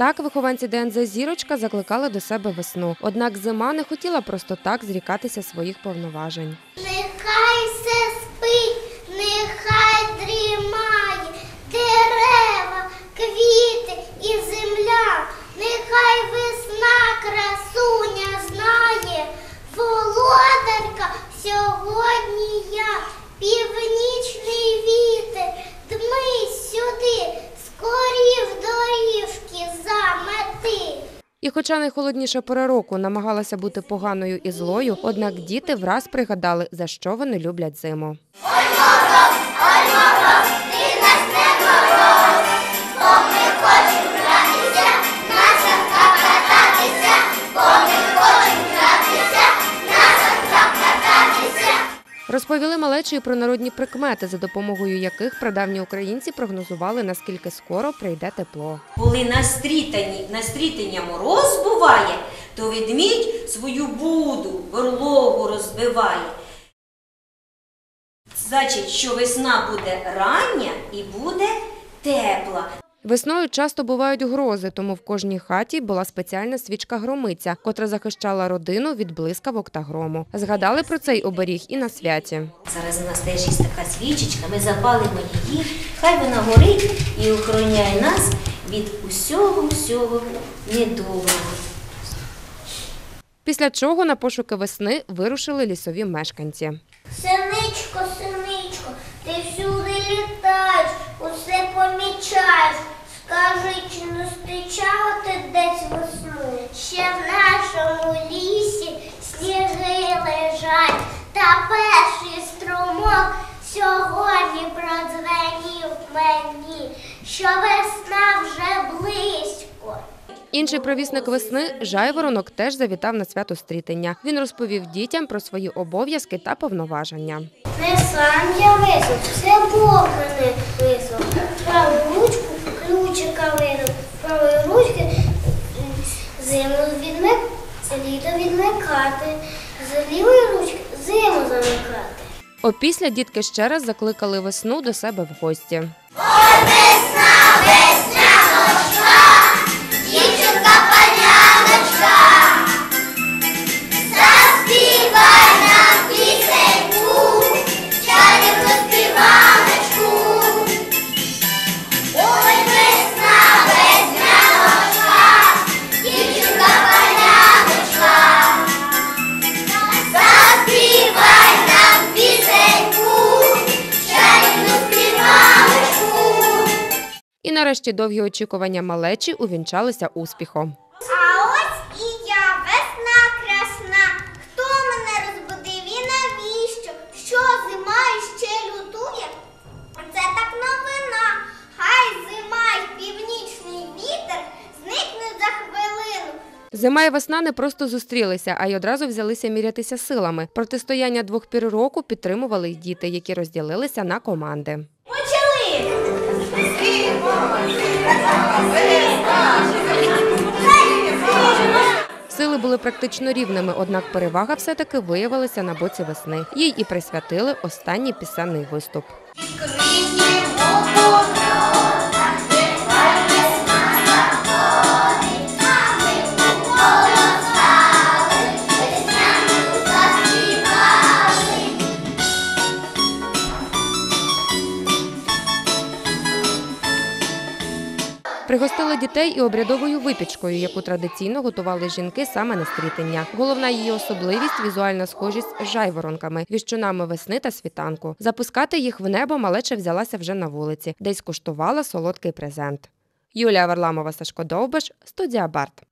Так вихованці ДНЗ Зірочка закликали до себе весну. Однак зима не хотіла просто так зрікатися своїх повноважень. Нехай все спить, нехай І хоча найхолодніша пора року намагалася бути поганою і злою, однак діти враз пригадали, за що вони люблять зиму. Розповіли малечі про народні прикмети, за допомогою яких прадавні українці прогнозували, наскільки скоро прийде тепло. Коли на стрітані, на стрітання мороз буває, то ведмідь свою буду, берлогу розбиває. Значить, що весна буде рання і буде тепла. Весною часто бувають грози, тому в кожній хаті була спеціальна свічка громиця, котра захищала родину від блискавок та грому. Згадали про цей оберіг і на святі. Зараз у нас теж є така свічечка, ми запалимо її, хай вона горить і охороняє нас від усього всього недоброго. Після чого на пошуки весни вирушили лісові мешканці. Синичко, синичко, ти усе помічаєш. Скажи, чи не зустрічала ти десь весну? Ще в нашому лісі сніги лежать, та перший струмок сьогодні продзвенів мені, що весна вже близько. Інший провісник весни Жайворонок теж завітав на свято стрітення. Він розповів дітям про свої обов'язки та повноваження. Не сам я висох, все Бог мене висох. Праву ручку ключика винув, правої ручки зиму відмик, літо відмикати, з лівої ручки зиму замикати. Опісля дітки ще раз закликали весну до себе в гості. Нарешті довгі очікування малечі увінчалися успіхом. А ось і я, весна красна. Хто мене розбудив і навіщо? Що зима іще лютує? Це так новина. Хай зима й північний вітер зникнуть за хвилину. Зима і весна не просто зустрілися, а й одразу взялися мірятися силами. Протистояння двох пір року підтримували й діти, які розділилися на команди. Сили були практично рівними, однак перевага все-таки виявилася на боці весни. Їй і присвятили останній пісенний виступ. Пригостили дітей і обрядовою випічкою, яку традиційно готували жінки саме на стрітення. Головна її особливість візуальна схожість з жайворонками, віщунами весни та світанку. Запускати їх в небо малеча взялася вже на вулиці, де й скуштувала солодкий презент. Юлія Варламова, Сашко Довбиш, студія Барт.